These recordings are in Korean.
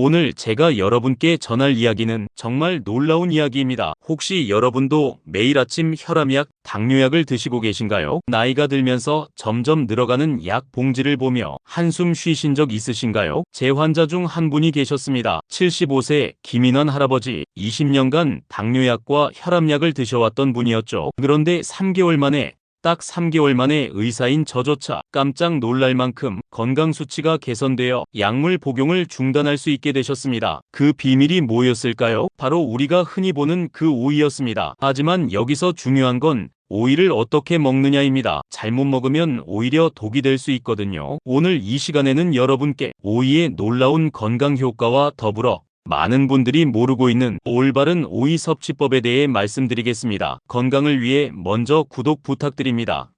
오늘 제가 여러분께 전할 이야기는 정말 놀라운 이야기입니다. 혹시 여러분도 매일 아침 혈압약, 당뇨약을 드시고 계신가요? 나이가 들면서 점점 늘어가는 약 봉지를 보며 한숨 쉬신 적 있으신가요? 제 환자 중 한 분이 계셨습니다. 75세 김인환 할아버지 20년간 당뇨약과 혈압약을 드셔왔던 분이었죠. 그런데 3개월 만에 딱 3개월 만에 의사인 저조차 깜짝 놀랄 만큼 건강 수치가 개선되어 약물 복용을 중단할 수 있게 되셨습니다. 그 비밀이 뭐였을까요? 바로 우리가 흔히 보는 그 오이였습니다. 하지만 여기서 중요한 건 오이를 어떻게 먹느냐입니다. 잘못 먹으면 오히려 독이 될 수 있거든요. 오늘 이 시간에는 여러분께 오이의 놀라운 건강 효과와 더불어 많은 분들이 모르고 있는 올바른 오이 섭취법에 대해 말씀드리겠습니다. 건강을 위해 먼저 구독 부탁드립니다.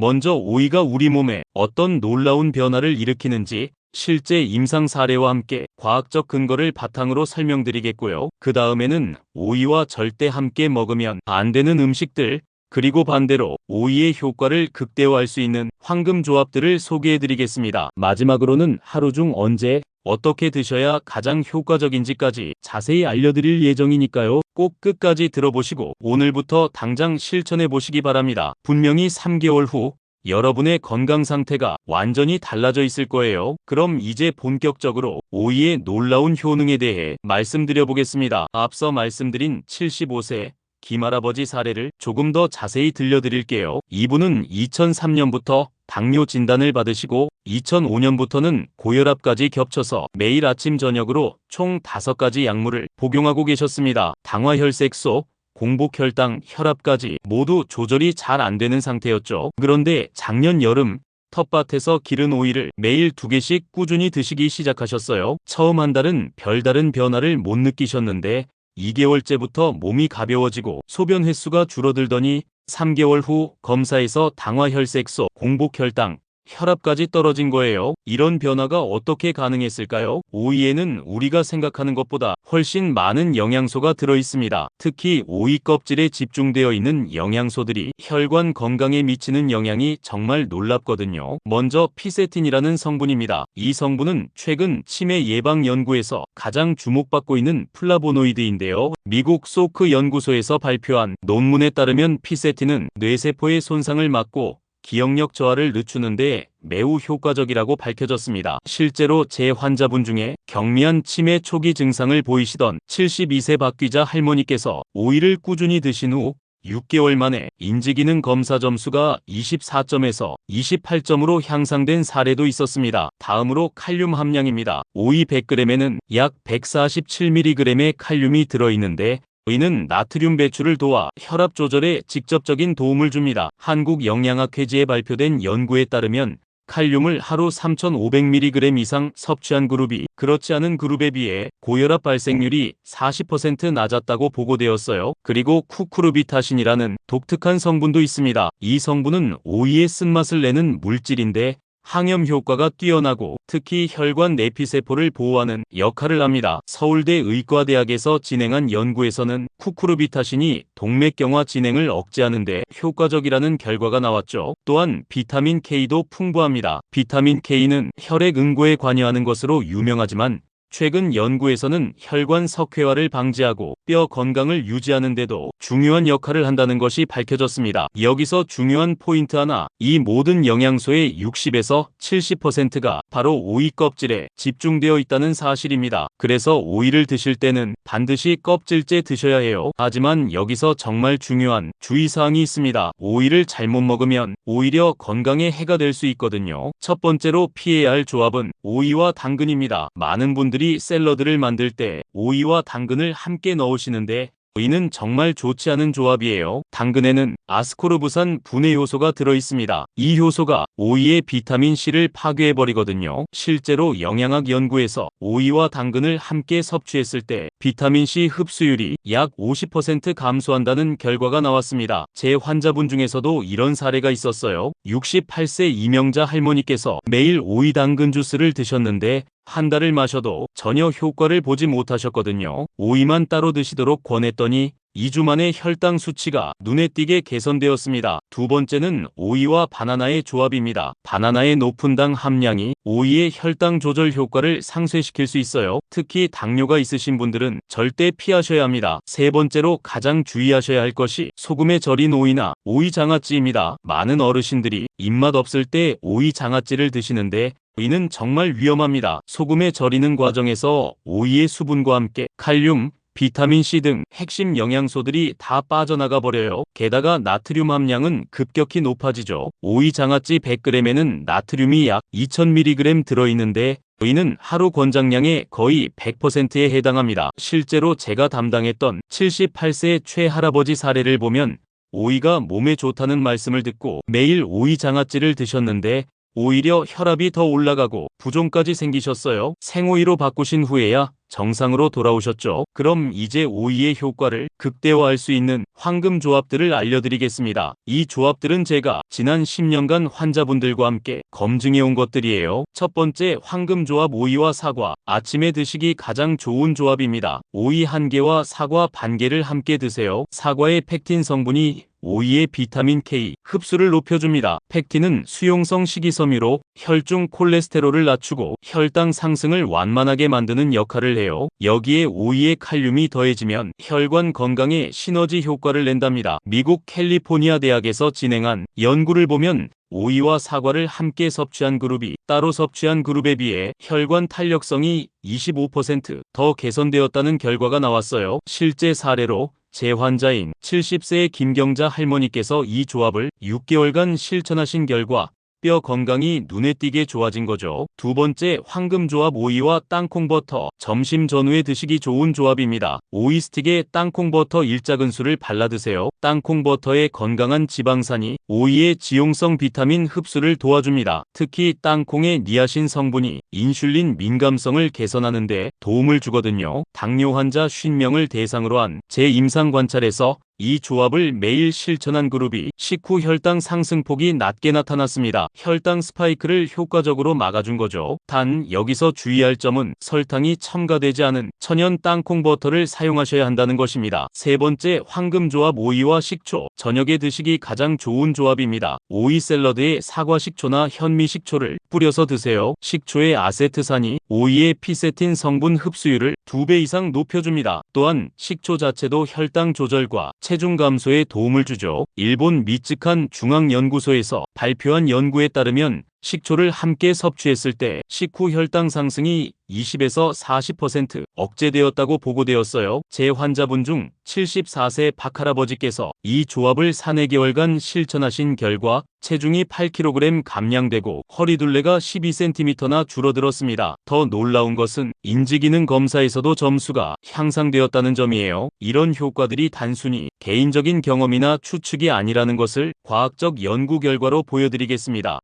먼저 오이가 우리 몸에 어떤 놀라운 변화를 일으키는지 실제 임상 사례와 함께 과학적 근거를 바탕으로 설명드리겠고요. 그 다음에는 오이와 절대 함께 먹으면 안 되는 음식들, 그리고 반대로 오이의 효과를 극대화할 수 있는 황금 조합들을 소개해드리겠습니다. 마지막으로는 하루 중 언제 어떻게 드셔야 가장 효과적인지까지 자세히 알려드릴 예정이니까요. 꼭 끝까지 들어보시고 오늘부터 당장 실천해 보시기 바랍니다. 분명히 3개월 후 여러분의 건강 상태가 완전히 달라져 있을 거예요. 그럼 이제 본격적으로 오이의 놀라운 효능에 대해 말씀드려 보겠습니다. 앞서 말씀드린 75세 김할아버지 사례를 조금 더 자세히 들려드릴게요. 이분은 2003년부터 당뇨 진단을 받으시고 2005년부터는 고혈압까지 겹쳐서 매일 아침 저녁으로 총 5가지 약물을 복용하고 계셨습니다. 당화혈색소, 공복혈당, 혈압까지 모두 조절이 잘 안 되는 상태였죠. 그런데 작년 여름 텃밭에서 기른 오이를 매일 두 개씩 꾸준히 드시기 시작하셨어요. 처음 한 달은 별다른 변화를 못 느끼셨는데 2개월째부터 몸이 가벼워지고 소변 횟수가 줄어들더니 3개월 후 검사에서 당화혈색소, 공복혈당, 혈압까지 떨어진 거예요. 이런 변화가 어떻게 가능했을까요? 오이에는 우리가 생각하는 것보다 훨씬 많은 영양소가 들어 있습니다. 특히 오이 껍질에 집중되어 있는 영양소들이 혈관 건강에 미치는 영향이 정말 놀랍거든요. 먼저 피세틴이라는 성분입니다. 이 성분은 최근 치매 예방 연구에서 가장 주목받고 있는 플라보노이드인데요. 미국 소크 연구소에서 발표한 논문에 따르면 피세틴은 뇌세포의 손상을 막고 기억력 저하를 늦추는 데 매우 효과적이라고 밝혀졌습니다. 실제로 제 환자분 중에 경미한 치매 초기 증상을 보이시던 72세 박귀자 할머니께서 오이를 꾸준히 드신 후 6개월 만에 인지기능 검사 점수가 24점에서 28점으로 향상된 사례도 있었습니다. 다음으로 칼륨 함량입니다. 오이 100g에는 약 147mg의 칼륨이 들어있는데 의는 나트륨 배출을 도와 혈압 조절에 직접적인 도움을 줍니다. 한국영양학회지에 발표된 연구에 따르면 칼륨을 하루 3,500mg 이상 섭취한 그룹이 그렇지 않은 그룹에 비해 고혈압 발생률이 40% 낮았다고 보고되었어요. 그리고 쿠쿠르비타신이라는 독특한 성분도 있습니다. 이 성분은 오이의 쓴맛을 내는 물질인데 항염 효과가 뛰어나고 특히 혈관 내피세포를 보호하는 역할을 합니다. 서울대 의과대학에서 진행한 연구에서는 쿠쿠르비타신이 동맥경화 진행을 억제하는 데 효과적이라는 결과가 나왔죠. 또한 비타민 K도 풍부합니다. 비타민 K는 혈액 응고에 관여하는 것으로 유명하지만 최근 연구에서는 혈관 석회화를 방지하고 뼈 건강을 유지하는 데도 중요한 역할을 한다는 것이 밝혀졌습니다. 여기서 중요한 포인트 하나, 이 모든 영양소의 60에서 70%가 바로 오이 껍질에 집중되어 있다는 사실입니다. 그래서 오이를 드실 때는 반드시 껍질째 드셔야 해요. 하지만 여기서 정말 중요한 주의사항이 있습니다. 오이를 잘못 먹으면 오히려 건강에 해가 될 수 있거든요. 첫 번째로 피해야 할 조합은 오이와 당근입니다. 많은 분들이 분들이 샐러드를 만들 때 오이와 당근을 함께 넣으시는데 오이는 정말 좋지 않은 조합이에요. 당근에는 아스코르부산 분해 효소가 들어 있습니다. 이 효소가 오이의 비타민 C를 파괴해버리거든요. 실제로 영양학 연구에서 오이와 당근을 함께 섭취했을 때 비타민 C 흡수율이 약 50% 감소한다는 결과가 나왔습니다. 제 환자분 중에서도 이런 사례가 있었어요. 68세 이명자 할머니께서 매일 오이 당근 주스를 드셨는데 한 달을 마셔도 전혀 효과를 보지 못하셨거든요. 오이만 따로 드시도록 권했더니 2주 만에 혈당 수치가 눈에 띄게 개선되었습니다. 두 번째는 오이와 바나나의 조합입니다. 바나나의 높은 당 함량이 오이의 혈당 조절 효과를 상쇄시킬 수 있어요. 특히 당뇨가 있으신 분들은 절대 피하셔야 합니다. 세 번째로 가장 주의하셔야 할 것이 소금에 절인 오이나 오이 장아찌입니다. 많은 어르신들이 입맛 없을 때 오이 장아찌를 드시는데 이는 정말 위험합니다. 소금에 절이는 과정에서 오이의 수분과 함께 칼륨, 비타민C 등 핵심 영양소들이 다 빠져나가 버려요. 게다가 나트륨 함량은 급격히 높아지죠. 오이 장아찌 100g에는 나트륨이 약 2000mg 들어있는데 이는 하루 권장량의 거의 100%에 해당합니다. 실제로 제가 담당했던 78세 최할아버지 사례를 보면 오이가 몸에 좋다는 말씀을 듣고 매일 오이 장아찌를 드셨는데 오히려 혈압이 더 올라가고 부종까지 생기셨어요. 생오이로 바꾸신 후에야 정상으로 돌아오셨죠. 그럼 이제 오이의 효과를 극대화할 수 있는 황금 조합들을 알려드리겠습니다. 이 조합들은 제가 지난 10년간 환자분들과 함께 검증해 온 것들이에요. 첫 번째 황금 조합 오이와 사과. 아침에 드시기 가장 좋은 조합입니다. 오이 한 개와 사과 반 개를 함께 드세요. 사과의 펙틴 성분이 오이의 비타민 K 흡수를 높여줍니다. 펙틴은 수용성 식이섬유로 혈중 콜레스테롤을 낮추고 혈당 상승을 완만하게 만드는 역할을 해요. 여기에 오이의 칼륨이 더해지면 혈관 건강에 시너지 효과를 낸답니다. 미국 캘리포니아 대학에서 진행한 연구를 보면 오이와 사과를 함께 섭취한 그룹이 따로 섭취한 그룹에 비해 혈관 탄력성이 25%더 개선되었다는 결과가 나왔어요. 실제 사례로 제 환자인 70세의 김경자 할머니께서 이 조합을 6개월간 실천하신 결과 뼈 건강이 눈에 띄게 좋아진 거죠. 두 번째 황금 조합 오이와 땅콩 버터. 점심 전후에 드시기 좋은 조합입니다. 오이 스틱에 땅콩 버터 일작은수를 발라 드세요. 땅콩 버터의 건강한 지방산이 오이의 지용성 비타민 흡수를 도와줍니다. 특히 땅콩의 니아신 성분이 인슐린 민감성을 개선하는 데 도움을 주거든요. 당뇨 환자 50명을 대상으로 한제 임상 관찰에서 이 조합을 매일 실천한 그룹이 식후 혈당 상승폭이 낮게 나타났습니다. 혈당 스파이크를 효과적으로 막아준 거죠. 단 여기서 주의할 점은 설탕이 첨가되지 않은 천연 땅콩 버터를 사용하셔야 한다는 것입니다. 세 번째 황금 조합 오이와 식초. 저녁에 드시기 가장 좋은 조합입니다. 오이 샐러드에 사과 식초나 현미 식초를 뿌려서 드세요. 식초의 아세트산이 오이의 피세틴 성분 흡수율을 2배 이상 높여줍니다. 또한 식초 자체도 혈당 조절과 체중 감소에 도움을 주죠. 일본 미츠칸 중앙연구소에서 발표한 연구에 따르면 식초를 함께 섭취했을 때 식후 혈당 상승이 20에서 40% 억제되었다고 보고되었어요. 제 환자분 중 74세 박할아버지께서 이 조합을 4, 4개월간 실천하신 결과 체중이 8kg 감량되고 허리둘레가 12cm나 줄어들었습니다. 더 놀라운 것은 인지기능 검사에서도 점수가 향상되었다는 점이에요. 이런 효과들이 단순히 개인적인 경험이나 추측이 아니라는 것을 과학적 연구 결과로 보여드리겠습니다.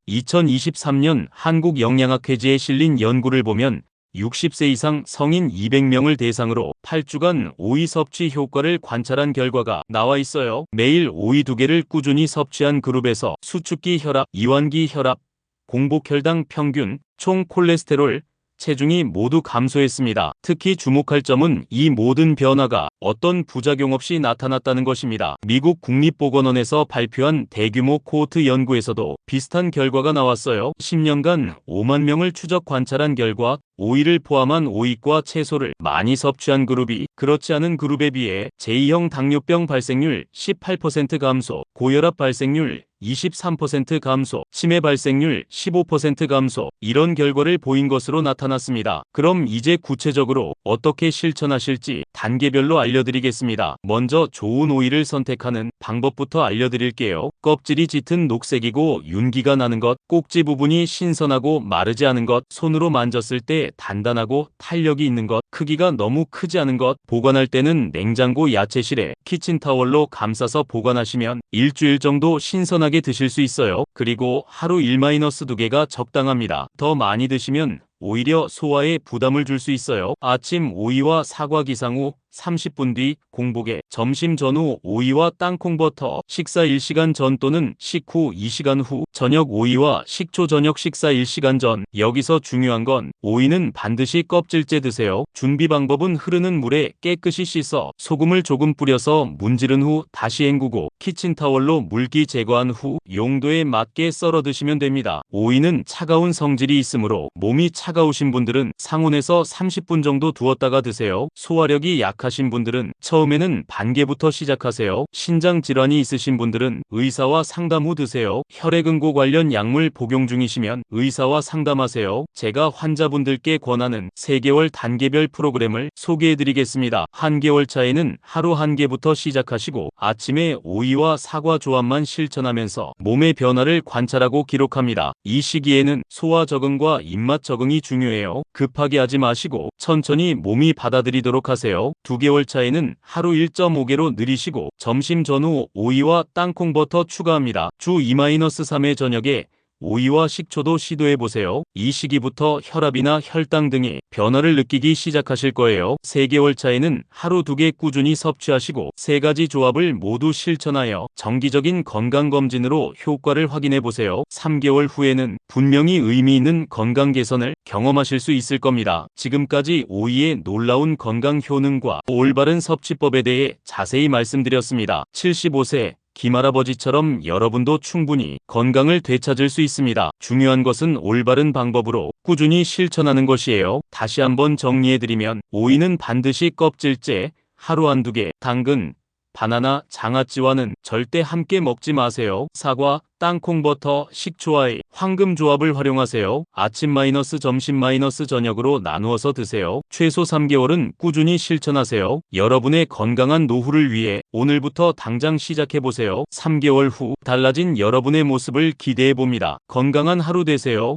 2023년 한국 영양학회지에 실린 연구를 보면 60세 이상 성인 200명을 대상으로 8주간 오이 섭취 효과를 관찰한 결과가 나와 있어요. 매일 오이 2개를 꾸준히 섭취한 그룹에서 수축기 혈압, 이완기 혈압, 공복혈당 평균, 총 콜레스테롤, 체중이 모두 감소했습니다. 특히 주목할 점은 이 모든 변화가 어떤 부작용 없이 나타났다는 것입니다. 미국 국립보건원에서 발표한 대규모 코호트 연구에서도 비슷한 결과가 나왔어요. 10년간 5만 명을 추적 관찰한 결과 오이를 포함한 오이과 채소를 많이 섭취한 그룹이 그렇지 않은 그룹에 비해 제2형 당뇨병 발생률 18% 감소, 고혈압 발생률 23% 감소, 치매 발생률 15% 감소, 이런 결과를 보인 것으로 나타났습니다. 그럼 이제 구체적으로 어떻게 실천하실지 단계별로 알 려드리겠습니다. 먼저 좋은 오이를 선택하는 방법부터 알려드릴게요. 껍질이 짙은 녹색이고 윤기가 나는 것, 꼭지 부분이 신선하고 마르지 않은 것, 손으로 만졌을 때 단단하고 탄력이 있는 것, 크기가 너무 크지 않은 것, 보관할 때는 냉장고 야채실에 키친타월로 감싸서 보관하시면 일주일 정도 신선하게 드실 수 있어요. 그리고 하루 1-2개가 적당합니다. 더 많이 드시면 오히려 소화에 부담을 줄 수 있어요. 아침 오이와 사과 기상 후 30분 뒤 공복에 점심 전후 오이와 땅콩버터 식사 1시간 전 또는 식후 2시간 후 저녁 오이와 식초 저녁 식사 1시간 전 여기서 중요한 건 오이는 반드시 껍질째 드세요. 준비 방법은 흐르는 물에 깨끗이 씻어 소금을 조금 뿌려서 문지른 후 다시 헹구고 키친타월로 물기 제거한 후 용도에 맞게 썰어 드시면 됩니다. 오이는 차가운 성질이 있으므로 몸이 차가우신 분들은 상온에서 30분 정도 두었다가 드세요. 소화력이 약 하신 분들은 처음에는 반개부터 시작하세요. 신장 질환이 있으신 분들은 의사와 상담 후 드세요. 혈액응고 관련 약물 복용 중이시면 의사와 상담하세요. 제가 환자분들께 권하는 3개월 단계별 프로그램을 소개해 드리겠습니다. 한 개월 차에는 하루 한 개부터 시작하시고 아침에 오이와 사과 조합만 실천하면서 몸의 변화를 관찰하고 기록합니다. 이 시기에는 소화 적응과 입맛 적응이 중요해요. 급하게 하지 마시고 천천히 몸이 받아들이도록 하세요. 두 개월 차에는 하루 1.5개로 느리시고 점심 전후 오이와 땅콩 버터 추가합니다. 주 2-3회 저녁에 오이와 식초도 시도해 보세요. 이 시기부터 혈압이나 혈당 등의 변화를 느끼기 시작하실 거예요. 3개월 차에는 하루 2개 꾸준히 섭취하시고 세 가지 조합을 모두 실천하여 정기적인 건강검진으로 효과를 확인해 보세요. 3개월 후에는 분명히 의미 있는 건강 개선을 경험하실 수 있을 겁니다. 지금까지 오이의 놀라운 건강 효능과 올바른 섭취법에 대해 자세히 말씀드렸습니다. 75세 김할아버지처럼 여러분도 충분히 건강을 되찾을 수 있습니다. 중요한 것은 올바른 방법으로 꾸준히 실천하는 것이에요. 다시 한번 정리해드리면 오이는 반드시 껍질째 하루 한두 개, 당근, 바나나, 장아찌와는 절대 함께 먹지 마세요. 사과, 땅콩버터, 식초와의 황금 조합을 활용하세요. 아침 마이너스 점심 마이너스 저녁으로 나누어서 드세요. 최소 3개월은 꾸준히 실천하세요. 여러분의 건강한 노후를 위해 오늘부터 당장 시작해보세요. 3개월 후 달라진 여러분의 모습을 기대해봅니다. 건강한 하루 되세요.